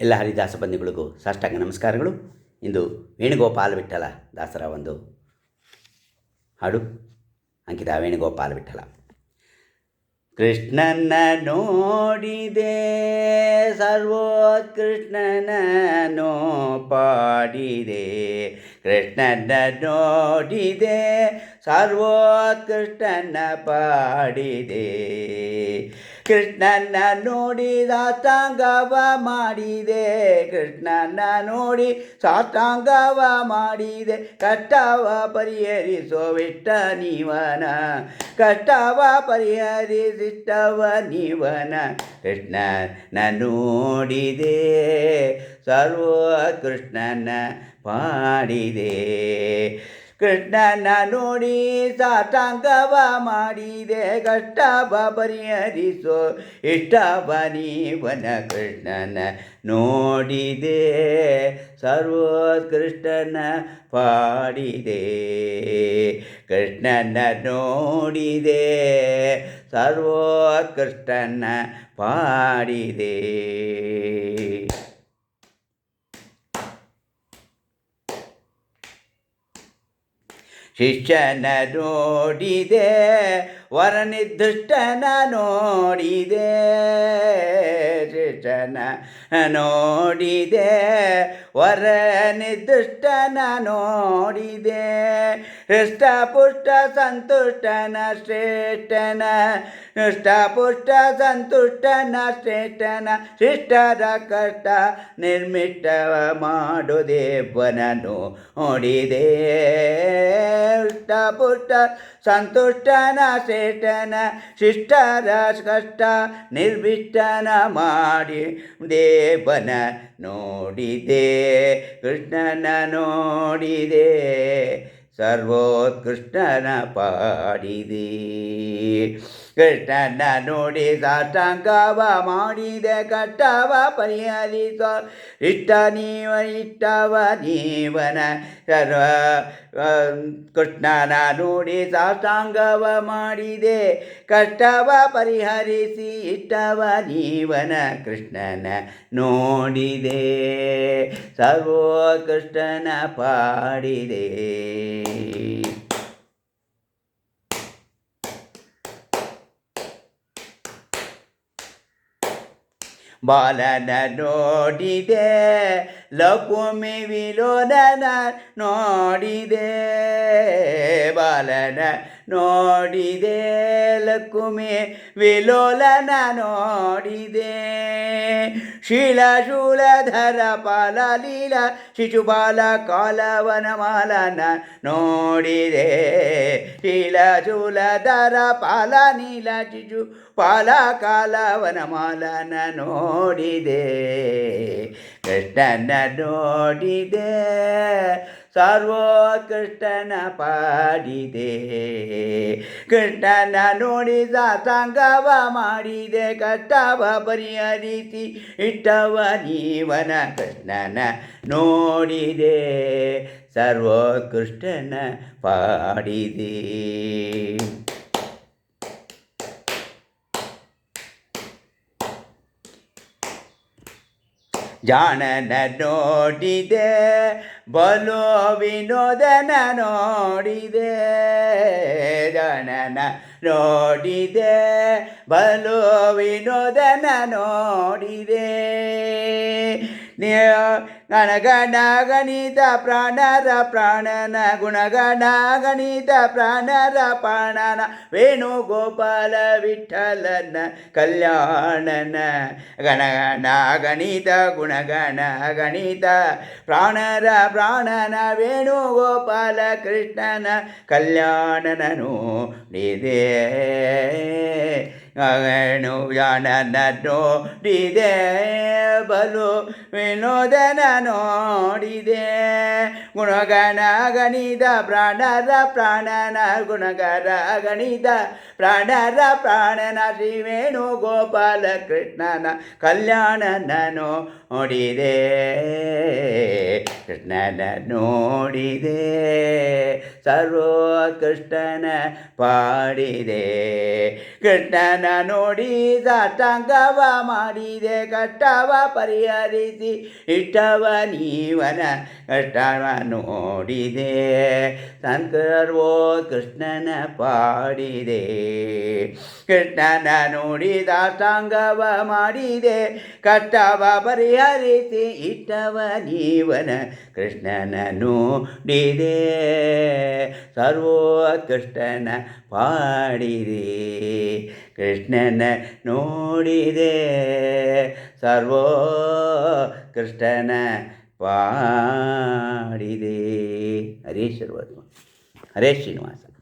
ಎಲ್ಲ ಹರಿದಾಸ ಬಂಧುಗಳಿಗೂ ಸಾಷ್ಟಾಂಗ ನಮಸ್ಕಾರಗಳು. ಇಂದು ವೇಣುಗೋಪಾಲ ವಿಠಲ ದಾಸರ ಒಂದು ಹಾಡು. ಅಂಕಿತ ವೇಣುಗೋಪಾಲ ವಿಠಲ. ಕೃಷ್ಣನ ನೋಡಿದೆ, ಸರ್ವೋತ್ಕೃಷ್ಣನೋ ಪಾಡಿದೆ ಕೃಷ್ಣನ ನೋಡಿದೆ, ಸರ್ವೋತ್ಕೃಷ್ಣನ ಪಾಡಿದೆ. ಕೃಷ್ಣನ ನೋಡಿ ಸಾಷ್ಟಾಂಗವ ಮಾಡಿದೆ ಕೃಷ್ಣನ ನೋಡಿ ಸಾಷ್ಟಾಂಗವ ಮಾಡಿದೆ ಕಷ್ಟವ ಪರಿಹರಿಸೋ ವಿಟ್ಟ ನೀವನ ಕಷ್ಟವ ಪರಿಹರಿಸಿಟ್ಟವ ನೀವನ ಕೃಷ್ಣನ ನೋಡಿದೆ ಸರ್ವ ಕೃಷ್ಣನ ಪಾಡಿದೆ ಕೃಷ್ಣನ ನೋಡಿ ಸಾಷ್ಟಾಂಗವ ಮಾಡಿದೆ ಕಷ್ಟವ ಪರಿಹರಿಸೋ ಇಷ್ಟವ ನೀವನ ಕೃಷ್ಣನ ನೋಡಿದೆ ಸರ್ವೋತ್ಕೃಷ್ಟನ ಪಾಡಿದೆ ಕೃಷ್ಣನ ನೋಡಿದೆ ಸರ್ವೋತ್ಕೃಷ್ಟನ ಪಾಡಿದೆ ಶಿಷ್ಯನ ನೋಡಿದೆ. ವರನಿರ್ದಿಷ್ಟನ ನೋಡಿದೆ ಶಿಷ್ಯನ ನೋಡಿದೆ ವರ ನಿರ್ದಿಷ್ಟನ ನೋಡಿದೆ ಹೃಷ್ಟ ಪುಷ್ಟ ಸಂತುಷ್ಟನ ಶ್ರೇಷ್ಠನ ಹೃಷ್ಟ ಪುಷ್ಟ ಸಂತುಷ್ಟನ ಶ್ರೇಷ್ಠನ ಶಿಷ್ಟರ ಕಷ್ಟ ನಿರ್ಮಿಷ್ಟವ ಮಾಡು ದೇವನನು ನೋಡಿದೆ ಹೃಷ್ಟ ಪುಷ್ಟ ಸಂತುಷ್ಟನ ಶ್ರೇಷ್ಠನ ಶಿಷ್ಟರ ಕಷ್ಟ ನಿರ್ವಿಷ್ಟನ ಮಾಡಿ ದೇವನ ನೋಡಿದೆ ಕೃಷ್ಣನ ನೋಡಿದೆ ಸರ್ವೋತ್ಕೃಷ್ಣನ ಪಾಡಿದೆ ಕೃಷ್ಣನ ನೋಡಿ ಸಾಷ್ಟಾಂಗವ ಮಾಡಿದೆ ಕಟ್ಟವ ಪರಿಹರಿಸ. ಇಷ್ಟ ನೀವ, ಇಷ್ಟವ ನೀವನ ಸರ್ವ ಕೃಷ್ಣನ ನೋಡಿ ಸಾಷ್ಟಾಂಗವ ಮಾಡಿದೆ. ಕಷ್ಟವ ಪರಿಹರಿಸಿ, ಇಷ್ಟವ ನೀವನ ಕೃಷ್ಣನ ನೋಡಿದೆ. ಸರ್ವೋತ್ಕೃಷ್ಟನ ಪಾಡಿದೆ. ಬಾಲನ ನೋಡಿದೆ ಲಕುಮಿ ವಿಲೋದನ ನೋಡಿದೆ. ಬಾಲನ ನೋಡಿದೆ ದೇಲಕುಮೆ ವಿಲೋಲನ ನೋಡಿದೆ. ಶೀಲ ಶೂಲಧರ ಪಾಲ ಲೀಲ ಶಿಶುಪಾಲ ಕಾಲವನ ಮಾಲನ ನೋಡಿದೆ. ಶೀಲ ಶೂಲಧರ ಪಾಲ ನೀಲ ಶಿಶು ಪಾಲ ಕಾಲವನ ಮಾಲನ ನೋಡಿದೆ. ಕೃಷ್ಣನ ನೋಡಿದೆ. ಸರ್ವೋತ್ಕೃಷ್ಟನ ಪಾಡಿದೆ. ಕೃಷ್ಣನ ನೋಡಿ ಸಂಗವ ಮಾಡಿದೆ. ಕಷ್ಟವ ಪರಿಹರಿಸಿ ಇಟ್ಟವ ನೀವನ ಕೃಷ್ಣನ ನೋಡಿದೆ. ಸರ್ವೋತ್ಕೃಷ್ಟನ ಪಾಡಿದೆ. ಜಾಣನ ನೋಡಿದೆ ಬಲು ವಿನೋದನ ನೋಡಿದೆ. ಜಾಣನ ನೋಡಿದೆ ಬಲು ವಿನೋದನ ನೋಡಿದೆ ಗಣಗಣ ಗಣಿತ ಪ್ರಾಣರ ಪ್ರಾಣನ ಗುಣಗಣ ಗಣಿತ ಪ್ರಾಣರ ಪ್ರಾಣನ ವೇಣುಗೋಪಾಲ ವಿಠಲನ ಕಲ್ಯಾಣನ ಗಣಗಣ ಗಣಿತ ಗುಣಗಣ ಗಣಿತ ಪ್ರಾಣರ ಪ್ರಾಣನ ವೇಣುಗೋಪಾಲ ಕೃಷ್ಣನ ಕಲ್ಯಾಣನನು ನಿದೆ ಗಗನು ಜಾನನ ನೋಡಿದೆ, ಬಲು ವಿನೋದನ ನೋಡಿದೆ. ಗುಣಗಣ ಗಣಿತ ಪ್ರಾಣರ ಪ್ರಾಣನ, ಗುಣಗರ ಗಣಿತ ಪ್ರಾಣರ ಪ್ರಾಣನ ಶ್ರೀ ವೇಣು ಗೋಪಾಲ ಕೃಷ್ಣನ ಕಲ್ಯಾಣನನು ನೋಡಿದೆ. ಕೃಷ್ಣನ ನೋಡಿದೆ, ಸರ್ವೋತ್ಕೃಷ್ಟನ ಪಾಡಿದೆ. ಕೃಷ್ಣನ ನೋಡಿ ಸಾಷ್ಟಾಂಗವ ಮಾಡಿದೆ ಕಷ್ಟವ ಪರಿಹರಿಸಿ ಇಷ್ಟವ ನೀವನ ಕಷ್ಟವ ನೋಡಿದೆ. ಸಂಕರ್ವೋ ಕೃಷ್ಣನ ಪಾಡಿದೆ, ಕೃಷ್ಣನ ನೋಡಿ ಸಾಂಗವ ಮಾಡಿದೆ ಕಷ್ಟವ ಪರಿಹರಿಸಿ ಇಷ್ಟವ ನೀವನ ಕೃಷ್ಣನ ನೋಡಿದೆ. ಸರ್ವೋತ್ಕೃಷ್ಟನ ಪಾಡಿದೆ. ಕೃಷ್ಣನ ನೋಡಿದೆ ಸರ್ವೋ ಕೃಷ್ಣನ ಪಾಡಿದೆ ಹರೇ ಸರ್ವತ್ಮ ಹರೇ ಶ್ರೀನಿವಾಸ